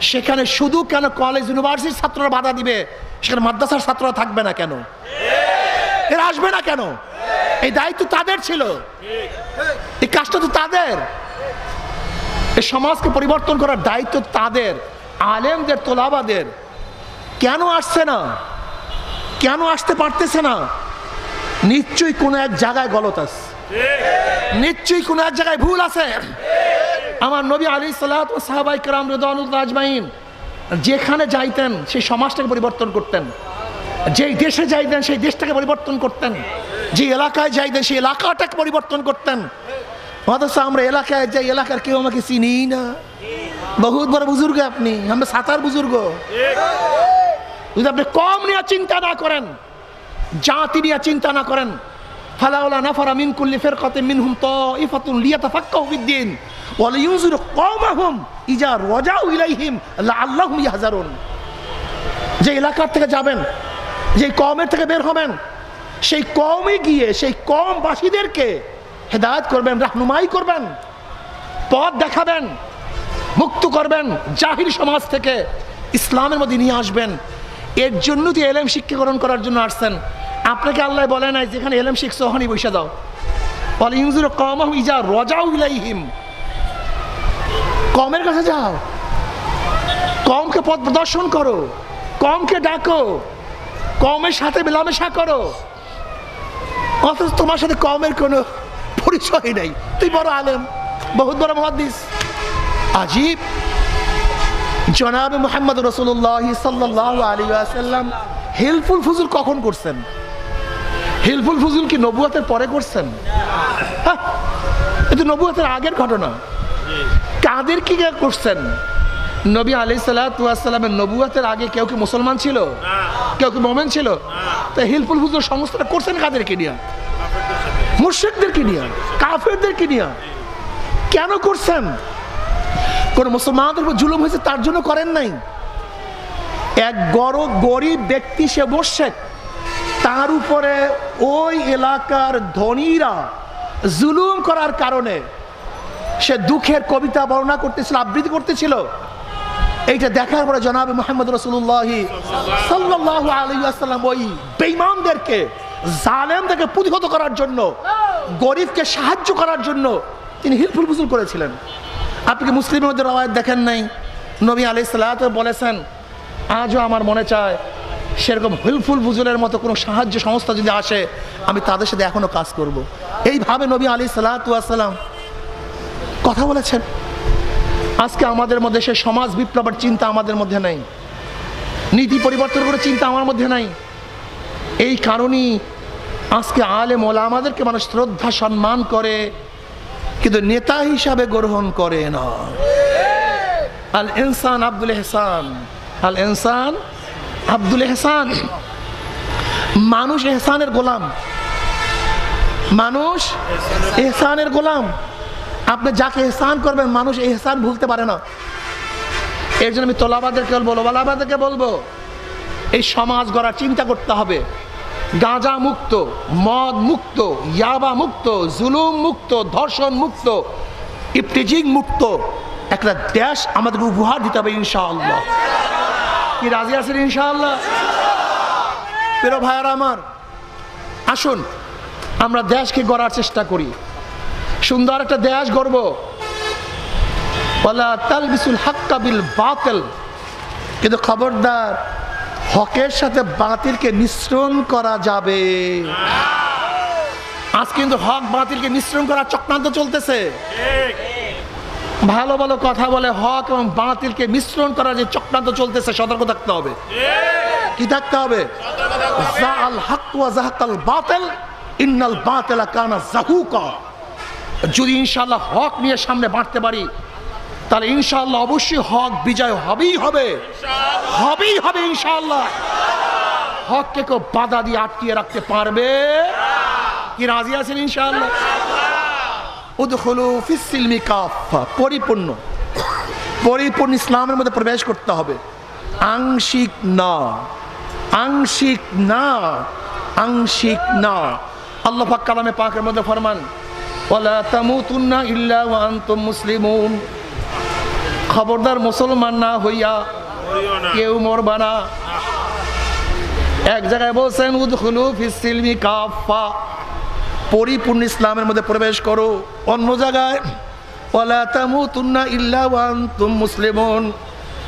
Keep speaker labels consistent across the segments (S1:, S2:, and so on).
S1: সেখানে শুধু কেন কলেজ ইউনিভার্সিটির ছাত্ররা বাধা দিবে? সেখানে মাদ্রাসার ছাত্ররা থাকবে না কেন? এরা আসবে না কেন? এই দায়িত্ব তাদের ছিল। এই কাজটা তো তাদের। এই সমাজকে পরিবর্তন করার দায়িত্ব তাদের। আলেমদের, তোলাবাদের। কেন আসছে না? কেন আসতে পারতেছে না? নিশ্চয়ই কোনো এক জায়গায় গলত আছে। নিশ্চয়ই কোনো এক জায়গায় ভুল আছে। আমার নবী আলী সাল্লাহ সাহাবাই কালাম রদানুল আজমাইন, যেখানে যাইতেন, সেই সমাজটাকে পরিবর্তন করতেন। যেই দেশে যাইতেন, সেই দেশটাকে পরিবর্তন করতেন। যে এলাকায় যাইতেন, সেই এলাকাটাকে পরিবর্তন করতেন। অথচ আমরা এলাকায় যাই, এলাকার কেউ আমাকে চিনি না। বহুত বড় বুজুর্গ আপনি, আমরা সাঁতার বুজুর্গ। যদি আপনি কম নিয়ে চিন্তা না করেন, জাতি নিয়ে চিন্তা না করেন ফালাউলা নাফারা মিন কুল্লি ফিরকাতিন মিনহুম তাইফাতুন লিয়াতাফাক্কাহু ফিদ্দিন ওয়া লিয়ুনজিরু কওমাহুম ইজা রাজাউ ইলাইহিম লাআল্লাহুম ইয়াহজারুন। যে এলাকার থেকে যাবেন, যে কমের থেকে বের হবেন, সেই কমে গিয়ে সেই কমবাসীদেরকে হেদায়েত করবেন, রাহনুমাই করবেন, পথ দেখাবেন, মুক্ত করবেন জাহির সমাজ থেকে ইসলামের মধ্যে নিয়ে আসবেন। এর জন্য তো এলেম শিক্ষাকরণ করার জন্য আসছেন। আপনাকে আল্লাহ বলে নাই যেখানে এলেম শিখছো ওখানেই বসে দাও বলে ইংজুর কমাহু ইজা রজাউ ইলাইহিম। কমের কাছে যাও। কমকে পথ প্রদর্শন করো। কমকে ডাকো। কমের সাথে মেলামেশা করো। অথচ তোমার সাথে কমের কোনো পরিচয় নেই। তুই বড় আলেম, বহুত বড় মহাদিস আজীব। জনাব মোহাম্মদ রসুল্লাহ সাল্লাহ আলী আসাল্লাম হেল্পফুল ফুজুল কখন করছেন? হেলফুল ফুজুল কি নবুয়াতের পরে করছেন? হ্যাঁ, এ তো নবুয়াতের আগের ঘটনা। কাদের কি করছেন? নবী আলি সাল্লামের নবুয়াতের আগে কেউ কি মুসলমান ছিল? কেউ কি মোমেন ছিল? তা হিলফুল ফুজুল সংস্থাটা করছেন কাদেরকে নিয়ে? মুর্শিকদেরকে নিয়ে? কাফেরদেরকে নিয়ে? কেন করছেন? কোন মুসলমানদের উপর জুলুম হয়েছে তার জন্য করেন নাই? এক গড় গরিব ব্যক্তি সে বসছে তার উপরে ওই এলাকার ধনীরা জুলুম করার কারণে সে দুঃখের কবিতা বর্ণনা করতেছিল, আবৃত্তি করতেছিল। এইটা দেখার পরে জনাব মোহাম্মদ রসুল্লাহ সাল্লাহ আলাইসাল্লাম ওই বেইমানদেরকে জালেমদেরকে প্রতিহত করার জন্য, গরিবকে সাহায্য করার জন্য তিনি হিলফুল ফুজুল করেছিলেন। আপনি কি মুসলিমের মধ্যে রবায়ত দেখেন নাই? নবী আলি সাল্লাহ বলেছেন, আজও আমার মনে চায় সেরকম হিলফুল ফুজুলের মতো কোনো সাহায্য সংস্থা যদি আসে, আমি তাদের সাথে এখনও কাজ করব। এইভাবে নবী আলি সাল্লাম কথা বলেছেন। আজকে আমাদের মধ্যে সে সমাজ বিপ্লবের চিন্তা আমাদের মধ্যে নেই। নীতি পরিবর্তন করে চিন্তা আমার মধ্যে নাই। এই কারণেই আজকে আলে মোলা আমাদেরকে মানুষ শ্রদ্ধা, সম্মান করে, কিন্তু নেতা হিসাবে গ্রহণ করে না। আল ইনসান আব্দুল এহসান। আল ইনসান আব্দুল এহসান। মানুষ এহসানের গোলাম। মানুষ এহসানের গোলাম। আপনি যাকে এহসান করবেন, মানুষ এহসান ভুলতে পারে না। এর জন্য আমি তোলাবাদেরকে বলব বলাবাদেরকে বলব, এই সমাজ গড়ার চিন্তা করতে হবে। গাঁজা মুক্ত, মদ মুক্ত, ইয়াবা মুক্ত, জুলুম মুক্ত, ধর্ষণ মুক্ত ইফটিজিং মুক্ত। একটা দেশ আমাদের উপহার দিতে হবে ইনশাআল্লাহ। কি রাজি আছেন ইনশাআল্লাহ? প্রিয় ভাইয়ারা আমার, আসুন, আমরা দেশকে গড়ার চেষ্টা করি। সুন্দর একটা দেশ গড়ব। বলা তালবিসুল হাক্কা বিল বাতিল। কিন্তু খবরদার, হকের সাথে বাতিলকে মিশ্রণ করা যাবে। আজ কিন্তু হক বাতিলকে মিশ্রণ করার চক্রান্ত চলতেছে। ভালো ভালো কথা বলে হক এবং বাতিলকে মিশ্রণ করার যে চক্রান্ত চলতেছে, সতর্ক থাকতে হবে। কি থাকতে হবে? জাআল হক ওয়া বাতিল, ইন্নাল বাতিলা কানা জাহুকা। যদি ইনশাআল্লাহ হক নিয়ে সামনে বাড়তে পারি, তাহলে ইনশাআল্লাহ অবশ্যই হক বিজয় হবেই হবে। হবেই হবে ইনশাআল্লাহ। হককে কেউ বাধা দিয়ে আটকিয়ে রাখতে পারবে? কি রাজি আছেন কাফা পরিপূর্ণ। পরিপূর্ণ ইসলামের মধ্যে প্রবেশ করতে হবে। আংশিক না। আংশিক না। আংশিক না। আল্লাহ পাক কালামে পাকের মধ্যে ফরমান মুসলিমুন। খবরদার মুসলমান না হইয়া কেউ মরবা না। এক জায়গায় বলছেন, উদখুলু ফিসিলমি কাফা পরিপূর্ণ ইসলামের মধ্যে প্রবেশ করো। অন্য জায়গায় মুসলিমুন।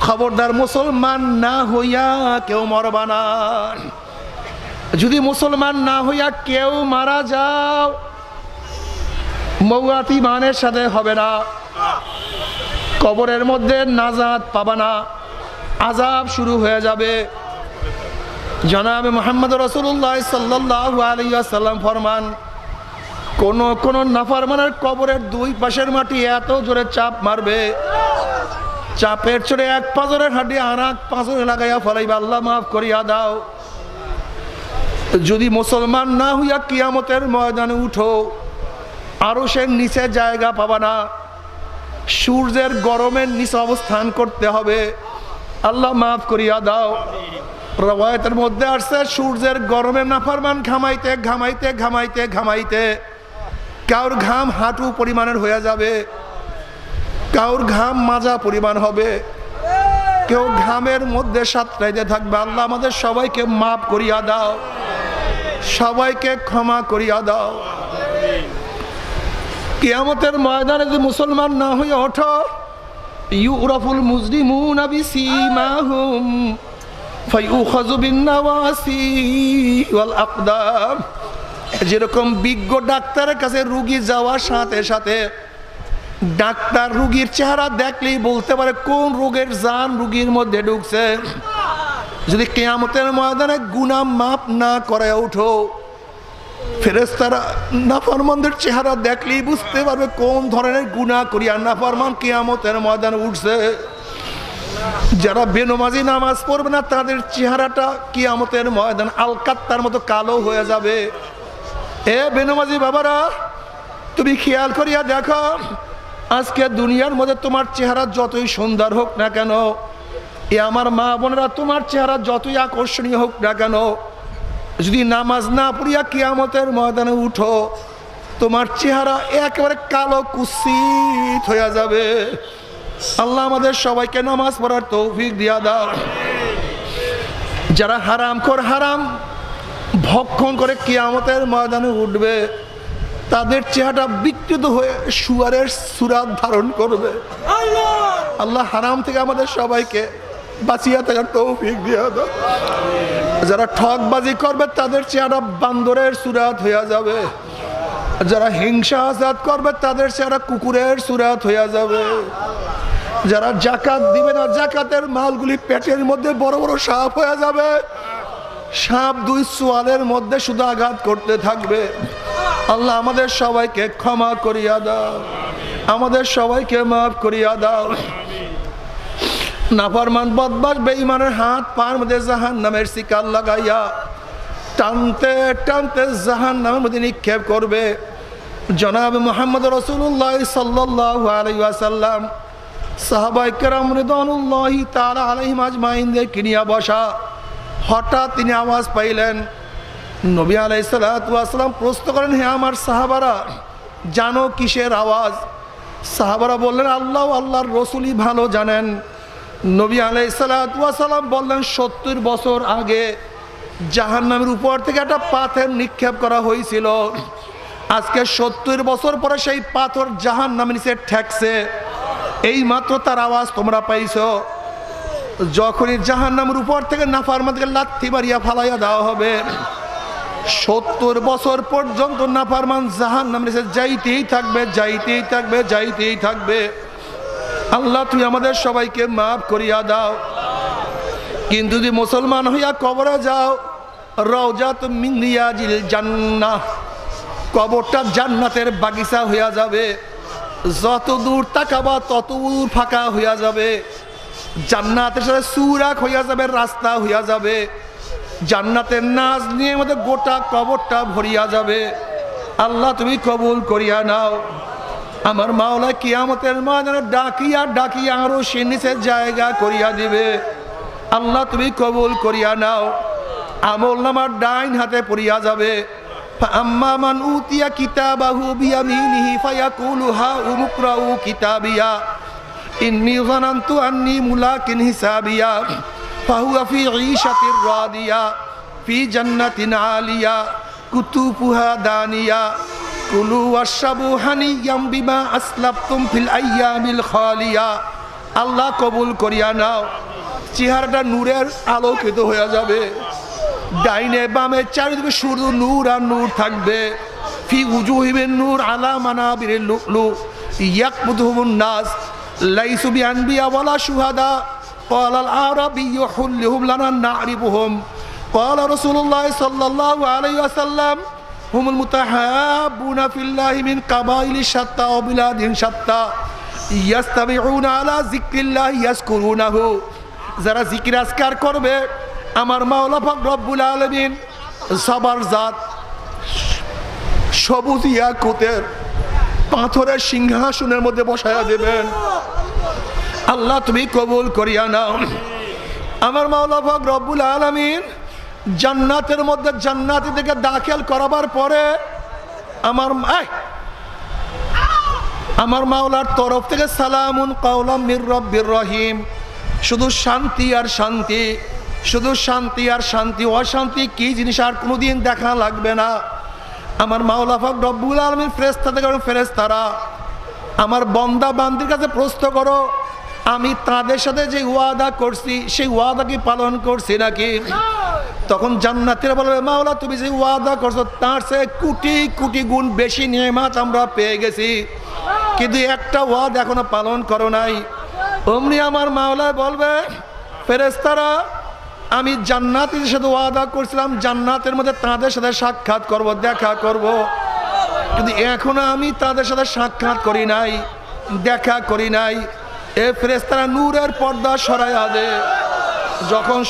S1: খবরদার মুসলমান না হইয়া কেউ মরবা না। যদি মুসলমান না হইয়া কেউ মারা যাও, মৌয়াতি মানের সাথে হবে না। কবরের মধ্যে নাজাত পাবা না। আজাব শুরু হয়ে যাবে। জনাব মোহাম্মদ রসুল্লাহ সাল্লাহ আলিয়া সাল্লাম ফরমান কোন কোন নাফারমানের কবরের দুই পাশের মাটি এত জোরে চাপ মারবে। চাপের চড়ে এক পাঁজরের হাড্ডি আর এক পাঁজরে লাগাইয়া ফলাইবা। আল্লাহ মাফ করিয়া দাও। যদি মুসলমান না হইয়া কিয়ামতের ময়দানে উঠো, আরও সে নিচে জায়গা পাবা না। সূর্যের গরমের নিচে অবস্থান করতে হবে। আল্লাহ মাফ করিয়া দাও। রবায়তের মধ্যে আসছে সূর্যের গরমে নাফারমান ঘামাইতে ঘামাইতে ঘামাইতে ঘামাইতে। কাউর ঘাম হাঁটু পরিমাণের হয়ে যাবে, কাউর ঘাম মাজা পরিমাণ হবে। কেউ ঘামের মধ্যে সাতটাইতে থাকবে। আল্লাহ আমাদের সবাইকে মাফ করিয়া দাও, সবাইকে ক্ষমা করিয়া দাও। কিয়ামতের ময়দানে যদি মুসলমান না হয়ে ওঠো, ইউরাফুল মুজরিমুন বিসীমাহুম ফায়ুখাযু বিন-নাওয়াসি ওয়াল আকদাম। যেরকম বিজ্ঞ ডাক্তারের কাছে রুগী যাওয়ার সাথে সাথে ডাক্তার রুগীর চেহারা দেখলেই বলতে পারে, কোন রোগের জান রুগীর মধ্যে ঢুকছে? যদি কেয়ামতের ময়দানে গুনাহ মাপ না করে ওঠো ফেরেস্তারা নাফরমানদের চেহারা দেখলেই বুঝতে পারবে কোন ধরনের গুনাহ করিয়া নাফরমান কেয়ামতের ময়দানে উঠছে। যারা বেনমাজি নামাজ পড়বে না, তাদের চেহারাটা কিয়ামতের ময়দান আলকাত্তার মতো কালো হয়ে যাবে। এ বেনমাজি বাবারা, তুমি খেয়াল করিয়া দেখো, আজকে দুনিয়ার মধ্যে তোমার চেহারা যতই সুন্দর হোক না কেন, এ আমার মা বোনেরা তোমার চেহারা যতই আকর্ষণীয় হোক না কেন, যদি নামাজ না পড়িয়া কিয়ামতের ময়দানে উঠো, তোমার চেহারা একেবারে কালো কুসিত হয়ে যাবে। আল্লাহ আমাদের সবাইকে নামাজ পড়ার তৌফিক দিয়া দাও। যারা হারাম কর হারাম ভক্ষণ করে কিয়ামতের ময়দানে উঠবে। তাদের চেহারা বিকৃত হয়ে সুয়ারের সুরাত ধারণ করবে। আল্লাহ হারাম থেকে আমাদের সবাইকে বাঁচিয়ে থাকার তৌফিক দিয়া দাও। যারা ঠকবাজি করবে, তাদের চেহারা বান্দরের সুরাত হইয়া যাবে। যারা হিংসা আজাদ করবে, তাদের চেহারা কুকুরের সুরাত হয়ে যাবে। যারা জাকাত দিবে না, জাকাতের মালগুলি পেটের মধ্যে বড় বড় সাপ হয়ে যাবে। সাপ দুই সোয়ালের মধ্যে শুধু আঘাত করতে থাকবে। আল্লাহ আমাদের সবাইকে ক্ষমা করিয়া দাও। আমাদের সবাইকে মাফ করিয়া দাও। নাফরমান বদবাস বেঈমানের হাত পার মধ্যে জাহান নামের শিকার লাগাইয়া টানতে টানতে জাহান নামের মধ্যে নিক্ষেপ করবে। জনাব মোহাম্মদ রসুল্লাহ সাল্লাহ আলাইসাল্লাম সাহাবাই কেরাম রিদানুল্লাহি তাআলা আলাইহিম আজমাইনদের কিনিয়া বসা। হঠাৎ তিনি আওয়াজ পাইলেন, নবী আলাইসাল্লাম প্রশ্ন করেন, হে আমার সাহাবারা, জানো কিসের আওয়াজ? সাহাবারা বললেন, আল্লাহ আল্লাহর রসুলই ভালো জানেন। নবী আলাইসাল্লাম বললেন, সত্তর বছর আগে জাহান্নামের উপর থেকে একটা পাথর নিক্ষেপ করা হয়েছিল। আজকে সত্তর বছর পরে সেই পাথর জাহান নামে নিচে ঠেকছে। এই মাত্র তার আওয়াজ তোমরা পাইছো। যখনই জাহান নামের উপর থেকে নাফার মধ্যে লাথি মারিয়া ফালাইয়া দেওয়া হবে, সত্তর বছর পর্যন্ত নাফারমান জাহান নাম নিচে যাইতেই থাকবে যাইতেই থাকবে যাইতেই থাকবে। আল্লাহ তুই আমাদের সবাইকে মাফ করিয়া দাও। কিন্তু যদি মুসলমান হইয়া কবরে যাও, রওজাত মিনিয়াজিল জান্নাহ, কবরটা জান্নাতের বাগিচা হইয়া যাবে। যত দূর তাকাবা, তত দূর ফাঁকা হইয়া যাবে। জান্নাতের সাথে সুরাক হইয়া যাবে, রাস্তা হইয়া যাবে। জান্নাতের নাচ নিয়ে আমাদের গোটা কবরটা ভরিয়া যাবে। আল্লাহ, তুমি কবুল করিয়া নাও। আমার মাওলা কিয়ামতের ময়দানে ডাকিয়া ডাকিয়া আরও সে নিচে জায়গা করিয়া দিবে। আল্লাহ, তুমি কবুল করিয়া নাও। আমল নামার ডাইন হাতে পড়িয়া যাবে। আম্মা মান উতিয়া কিতাবাহু বিয়ামিনিহি ফায়াকুলু হা উমুকরাউ কিতাবিয়া। ইন্নি জানান্তু আন্নি মুলাকিন হিসাবিয়া ফি জান্নাতিন আলিয়া কুতুফুহা দানিয়া, কুলু ওয়াশরাবু হানিয়াম বিমা আসলাফতুম ফিল আইয়ামিল খালিয়া। আল্লাহ কবুল করিয়া নাও, চেহারাটা নূরের আলোকিত হয়ে যাবে। ডাইনে বামে চারিদিকে শুধু নূর আর নূর থাকবে। ফি উজুহিবেন নূর আলা মানাবির লুকলু ইয়াকবুদহুমুন নাস লাইসু বিআনবিয়া ওয়ালা শুহাদা قال العربي حلهم لنا نعرفهم قال رسول الله صلى الله عليه وسلم هم المتحابون في الله من قبائل شتى وبلاد شتى يستمعون على ذكر الله يذكرونه যারা জিকির আজকার করবে আমার মাওলা পাক রব্বুল আলমিন সবার জাত সবুজ ইয়াকুতের পাথরের সিংহাসনের মধ্যে বসায়া দেবেন। আল্লাহ, তুমি কবুল করিয়া নাও। আমার মাওলা পাক রব্বুল আলমিন জান্নাতের মধ্যে জান্নাতি থেকে দাখিল করাবার পরে আমার আমার মাওলার তরফ থেকে সালামুন কাউলাম মির রব্বির রহিম। শুধু শান্তি আর শান্তি, শুধু শান্তি আর শান্তি, অশান্তি কি জিনিস আর কোনোদিন দেখা লাগবে না। আমার মাওলা ফাক রব্বুল আলমীর ফেরেস্তা থেকে ফেরেস্তারা আমার বন্দা বান্দির কাছে প্রশ্ন করো, আমি তাদের সাথে যে ওয়াদা করছি, সেই ওয়াদা কি পালন করছি নাকি? তখন জান্নাতের বলবে মাওলা তুমি যে ওয়াদা করছ, তার সে কোটি কোটি গুণ বেশি নিয়মাত আমরা পেয়ে গেছি। কিন্তু একটা ওয়াদ এখনও পালন করো নাই। অমনি আমার মাওলা বলবে ফেরেস্তারা আমি জান্নাতের সাথে ওয়াদা করছিলাম, জান্নাতের মধ্যে তাদের সাথে সাক্ষাৎ করব, দেখা করব। কিন্তু এখনও আমি তাদের সাথে সাক্ষাৎ করি নাই, দেখা করি নাই। এ ফেরেস্তারা নূরের পর্দা সরাইয়া দে যখন